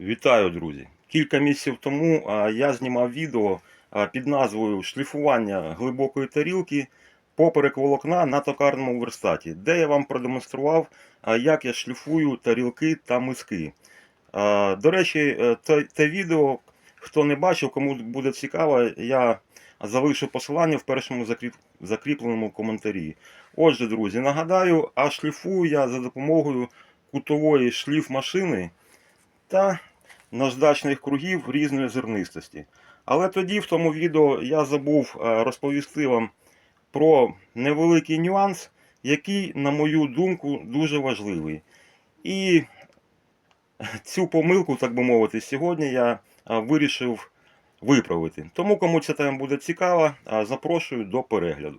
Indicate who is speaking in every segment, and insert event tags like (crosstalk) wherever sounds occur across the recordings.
Speaker 1: Вітаю, друзі! Кілька місяців тому я знімав відео під назвою Шліфування глибокої тарілки поперек волокна на токарному верстаті, де я вам продемонстрував, як я шліфую тарілки та миски. До речі, е, те відео, хто не бачив, кому буде цікаво, я залишу посилання в першому закріпленому коментарі. Отже, друзі, нагадаю, а шліфую я за допомогою кутової шліф-машини та наждачних кругів різної зернистості. Але тоді, в тому відео, я забув е, розповісти вам про невеликий нюанс, який, на мою думку, дуже важливий. І цю помилку, так би мовити, сьогодні я е, вирішив виправити. Тому, кому ця тема буде цікава, е, запрошую до перегляду.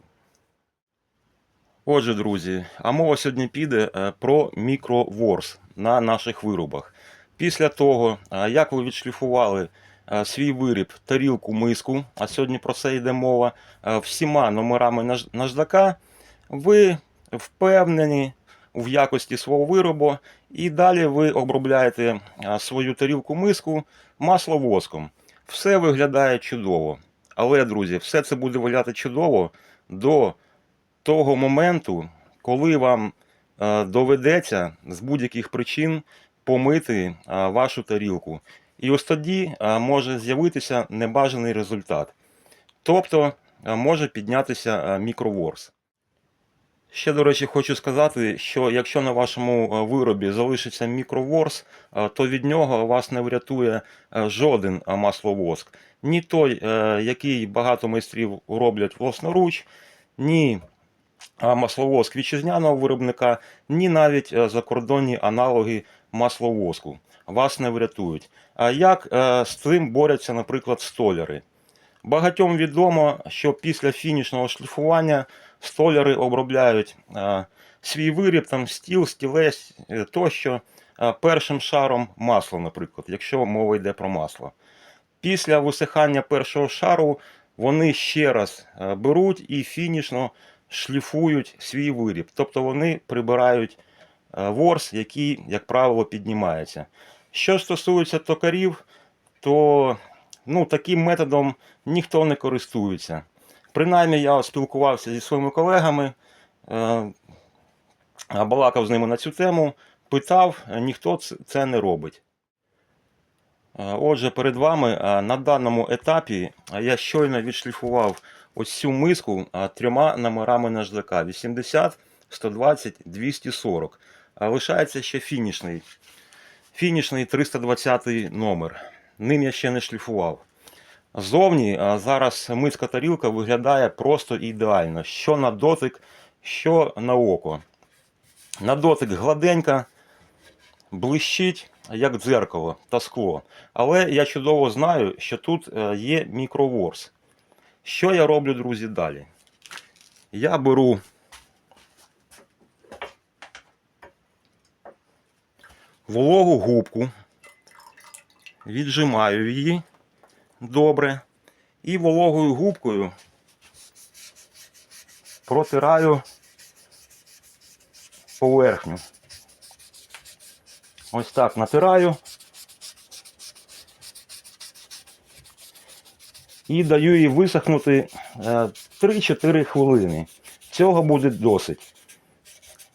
Speaker 1: Отже, друзі, а мова сьогодні піде про мікроворс на наших виробах. Після того, як ви відшліфували свій виріб, тарілку, миску, а сьогодні про це йде мова, всіма номерами наждака, ви впевнені в якості свого виробу, і далі ви обробляєте свою тарілку миску масловоском. Все виглядає чудово. Але, друзі, все це буде виглядати чудово до того моменту, коли вам доведеться з будь-яких причин помити вашу тарілку. І ось тоді може з'явитися небажаний результат. Тобто може піднятися мікроворс. Ще, до речі, хочу сказати, що якщо на вашому виробі залишиться мікроворс, то від нього вас не врятує жоден масловоск. Ні той, е, який багато майстрів роблять власноруч, ні масловоск вітчизняного виробника, ні навіть е, закордонні аналоги масловоску вас не врятують. А як е, з цим борються, наприклад, столяри? Багатьом відомо, що після фінішного шліфування столяри обробляють е, свій виріб, там стіл, стілець е, тощо першим шаром масла, наприклад, якщо мова йде про масло. Після висихання першого шару вони ще раз беруть і фінішно шліфують свій виріб. Тобто вони прибирають ворс, який, як правило, піднімається. Що стосується токарів, то ну, таким методом ніхто не користується. Принаймні, я спілкувався зі своїми колегами, е, балакав з ними на цю тему, питав, е, ніхто це не робить. Е, Отже, перед вами е, на даному етапі е, я щойно відшліфував ось цю миску е, трьома номерами наждака 80, 120, 240. Лишається ще фінішний. Фінішний 320 номер. Ним я ще не шліфував. Зовні зараз миска тарілка виглядає просто ідеально. Що на дотик, що на око. На дотик гладенька, блищить, як дзеркало та скло. Але я чудово знаю, що тут е, є мікроворс. Що я роблю, друзі, далі? Я беру вологу губку, віджимаю її добре і вологою губкою протираю поверхню. Ось так натираю. І даю їй висохнути е, 3-4 хвилини. Цього буде досить.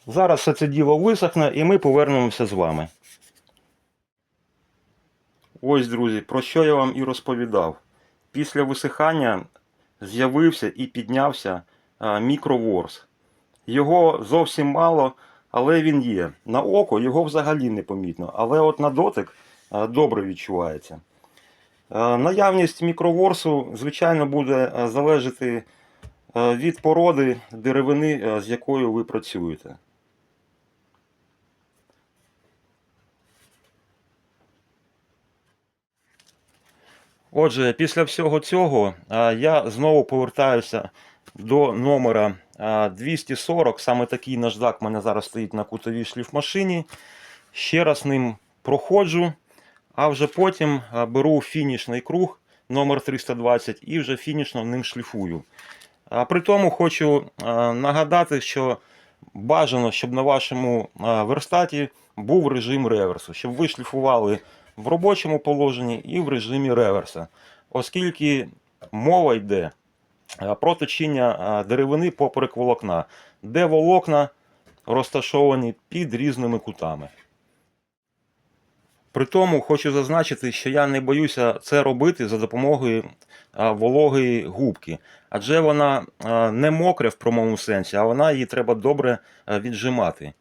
Speaker 1: Зараз все це діло висохне і ми повернемося з вами. Ось, друзі, про що я вам і розповідав. Після висихання з'явився і піднявся мікроворс. Його зовсім мало, але він є. На око його взагалі не помітно, але от на дотик добре відчувається. Наявність мікроворсу, звичайно, буде залежати від породи деревини, з якою ви працюєте. Отже, після всього цього я знову повертаюся до номера 240. Саме такий наждак в мене зараз стоїть на кутовій шліфмашині. Ще раз ним проходжу, а вже потім беру фінішний круг номер 320 і вже фінішно ним шліфую. При тому хочу нагадати, що бажано, щоб на вашому верстаті був режим реверсу, щоб ви шліфували в робочому положенні і в режимі реверса, оскільки мова йде е, про точіння е, деревини поперек волокна, де волокна розташовані під різними кутами. При тому хочу зазначити, що я не боюся це робити за допомогою вологої губки, адже вона не мокра в прямому сенсі, а вона її треба добре віджимати.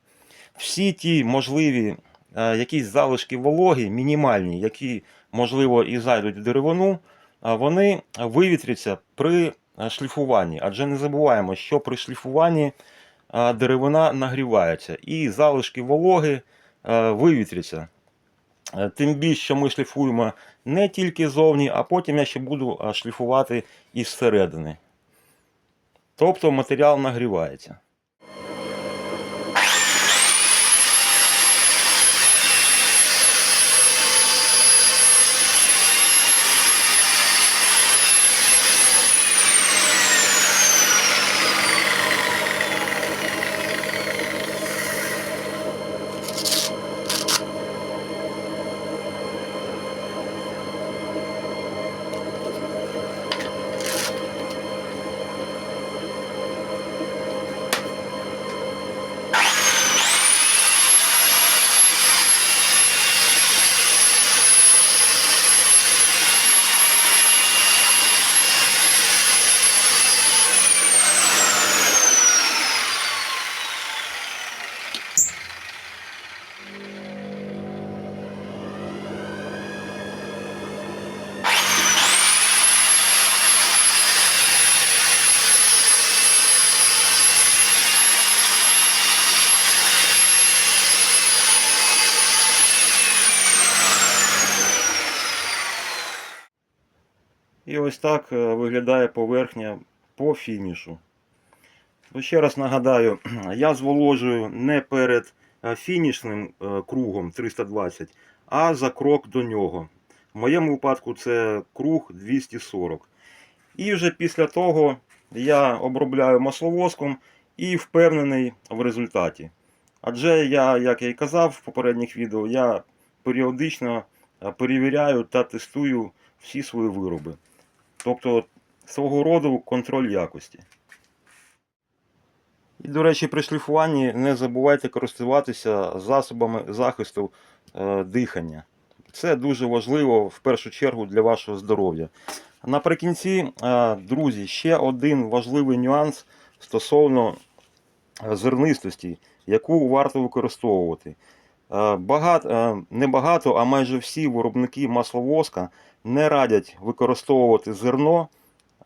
Speaker 1: Всі ті можливі якісь залишки вологі, мінімальні, які, можливо, і зайдуть в деревину, вони вивітряться при шліфуванні. Адже не забуваємо, що при шліфуванні деревина нагрівається і залишки вологи вивітряться. Е, Тим більше, що ми шліфуємо не тільки зовні, а потім я ще буду шліфувати і зсередини. Тобто матеріал нагрівається. Ось так е, виглядає поверхня по фінішу. Ну, Ще раз нагадаю, (clears throat) я зволожую не перед е, фінішним е, кругом 320, а за крок до нього. В моєму випадку це круг 240. І вже після того я обробляю масловоском і впевнений в результаті. Адже я, як я і казав в попередніх відео, я періодично перевіряю та тестую всі свої вироби. Тобто свого роду контроль якості. І, до речі, при шліфуванні не забувайте користуватися засобами захисту е, дихання. Це дуже важливо в першу чергу для вашого здоров'я. Наприкінці, е, друзі, ще один важливий нюанс стосовно е, зернистості, яку варто використовувати. Е, Багато, е, не багато, а майже всі виробники масловоска не радять використовувати зерно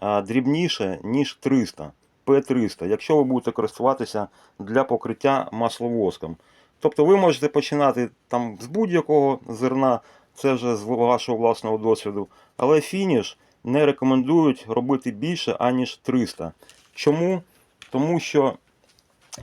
Speaker 1: е, дрібніше, ніж 300 П300, якщо ви будете користуватися для покриття масловоском. Тобто ви можете починати там з будь-якого зерна, це вже з вашого власного досвіду, але фініш не рекомендують робити більше, аніж 300. Чому? Тому що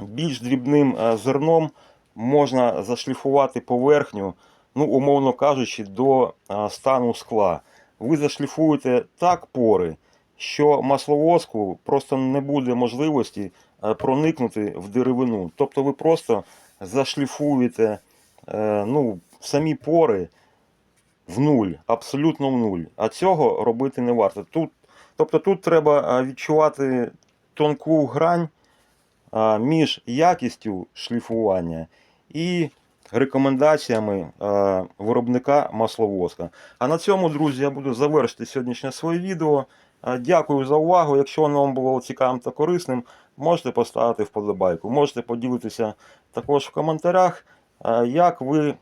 Speaker 1: більш дрібним зерном можна зашліфувати поверхню, ну, умовно кажучи, до стану скла. Ви зашліфуєте так пори, що масловозку просто не буде можливості проникнути в деревину. Тобто ви просто зашліфуєте е, ну, самі пори в нуль, абсолютно в нуль. А цього робити не варто. Тут, тобто тут треба відчувати тонку грань між якістю шліфування і рекомендаціями е, виробника масловозка. А на цьому, друзі, я буду завершити сьогоднішнє своє відео. Е, Дякую за увагу. Якщо воно вам було цікавим та корисним, можете поставити вподобайку. Можете поділитися також в коментарях, е, як ви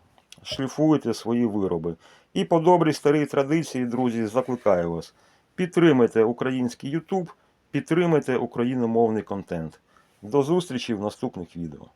Speaker 1: шліфуєте свої вироби. І по добрій старій традиції, друзі, закликаю вас. Підтримайте український YouTube, підтримайте україномовний контент. До зустрічі в наступних відео.